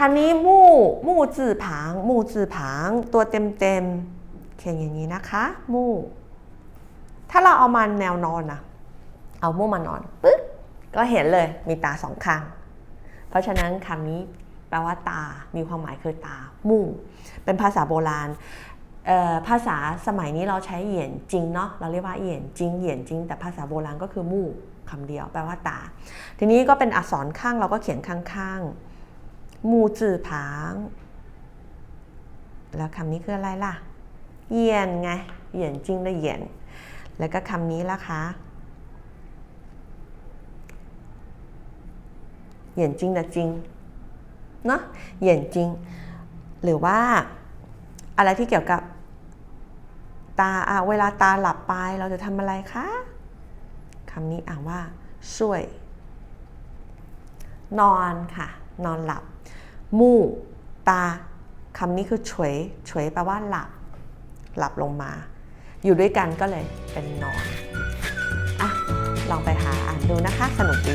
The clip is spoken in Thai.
คำนี้มู่มู่จื่อผางมู่จื่อผางตัวเต็มเต็มเขียนอย่างนี้นะคะมู่ถ้าเราเอามาแนวนอนนะเอามู่มานอนปึ๊บก็เห็นเลยมีตาสองข้าง เพราะฉะนั้นคำนี้แปลว่าตา มีความหมายคือตา มู่ เป็นภาษาโบราณ ภาษาสมัยนี้เราใช้เหยียนจริงเนาะ เราเรียกว่าเหยียนจริง เหยียนจริง แต่ภาษาโบราณก็คือมู่คำเดียว แปลว่าตา ทีนี้ก็เป็นอักษรข้างเราก็เขียนข้างๆ มู่จื่อผาง แล้วคำนี้คืออะไรล่ะเหยียนไงเหยียนจริงได้เหยียน แล้วก็คำนี้ล่ะคะเหยียนจริงนะจริงเนาะเหยียนจริง หรือว่าอะไรที่เกี่ยวกับตาอะเวลาตาหลับไปเราจะทำอะไรคะคำนี้อ่านว่าช่วย นอนค่ะ นอนหลับ มู่ตาคำนี้คือเฉวยเฉวยแปลว่าหลับ หลับลงมา อยู่ด้วยกันก็เลยเป็นนอน อะ ลองไปหาอ่านดูนะคะ สนุกดี